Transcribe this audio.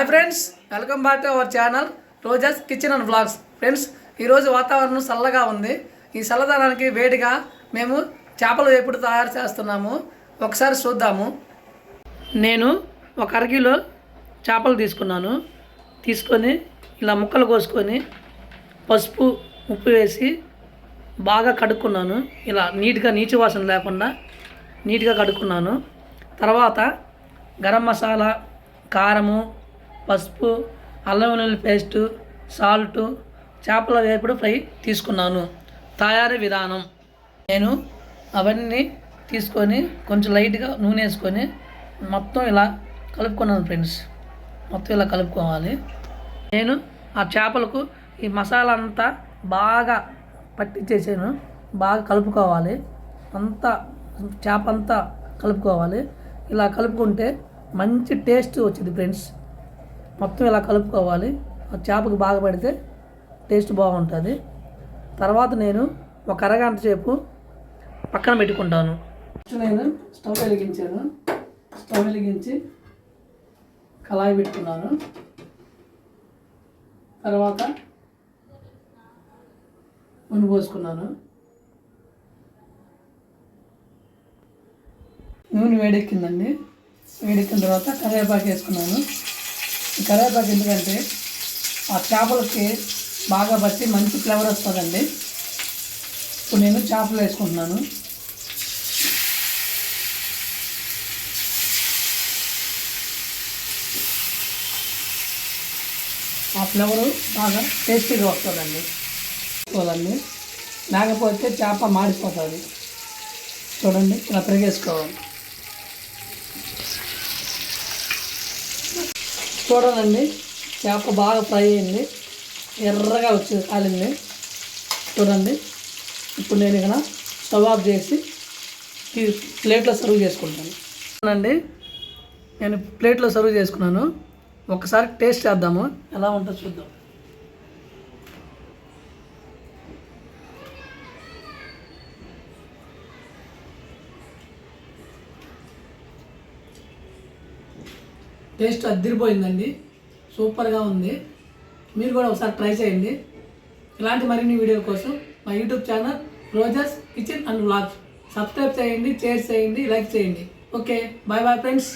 Hi friends welcome back to our channel Roja's kitchen and blogs friends ఈరోజు వాతావరణం చల్లగా ఉంది. ఈ చల్లదనానికి వేడిగా మేము చేపలు ఎప్పుడు తయారు చేస్తున్నాము. ఒకసారి చూద్దాము. నేను ఒక అరకిలో చేపలు తీసుకున్నాను. తీసుకొని ఇలా ముక్కలు కోసుకొని పసుపు ఉప్పు వేసి బాగా కడుక్కున్నాను. ఇలా నీట్గా నీచు వాసన లేకుండా నీట్గా కడుక్కున్నాను. తర్వాత గరం మసాలా కారము పసుపు అల్లం వెల్లుల్లి పేస్టు సాల్టు చేపల వేపుడు ఫ్రై తీసుకున్నాను. తయారీ విధానం. నేను అవన్నీ తీసుకొని కొంచెం లైట్గా నూనె వేసుకొని మొత్తం ఇలా కలుపుకున్నాను ఫ్రెండ్స్. మొత్తం ఇలా కలుపుకోవాలి. నేను ఆ చేపలకు ఈ మసాలా అంతా బాగా పట్టించేసాను బాగా కలుపుకోవాలి. అంతా చేప అంతా కలుపుకోవాలి. ఇలా కలుపుకుంటే మంచి టేస్ట్ వచ్చింది ఫ్రెండ్స్. మొత్తం ఇలా కలుపుకోవాలి. ఆ చేపకు బాగా పడితే టేస్ట్ బాగుంటుంది. తర్వాత నేను ఒక అరగంట సేపు పక్కన పెట్టుకుంటాను. నేను స్టవ్ వెలిగించాను. స్టవ్ వెలిగించి కళాయి పెట్టుకున్నాను. తర్వాత నూనె పోసుకున్నాను. నూనె వేడెక్కిందండి. వేడెక్కిన తర్వాత కరివేపాకు వేసుకున్నాను. కరివేపాకు ఎందుకంటే ఆ చేపలకి బాగా బట్టి మంచి ఫ్లేవర్ వస్తుందండి. ఇప్పుడు నేను చేపలు వేసుకుంటున్నాను. ఆ ఫ్లేవరు బాగా టేస్టీగా వస్తుందండి. చూడండి లేకపోతే చేప మాడిపోతుంది. చూడండి ఇలా పెరిగేసుకోవాలి. చూడండి. చేప బాగా ఫ్రై అయింది. ఎర్రగా వచ్చి కాలింది. చూడండి. ఇప్పుడు నేను ఇక్కడ స్టవ్ ఆఫ్ చేసి ప్లేట్లో సర్వ్ చేసుకుంటాను. చూడండి. నేను ప్లేట్లో సర్వ్ చేసుకున్నాను. ఒకసారి టేస్ట్ చేద్దాము. ఎలా ఉంటుందో చూద్దాం. టేస్ట్ అద్దరిపోయిందండి. సూపర్గా ఉంది. మీరు కూడా ఒకసారి ట్రై చేయండి. ఇలాంటి మరిన్ని వీడియోల కోసం మా YouTube channel Rogers kitchen and vlogs. Subscribe చేయండి షేర్ చేయండి లైక్ చేయండి. Okay bye bye friends.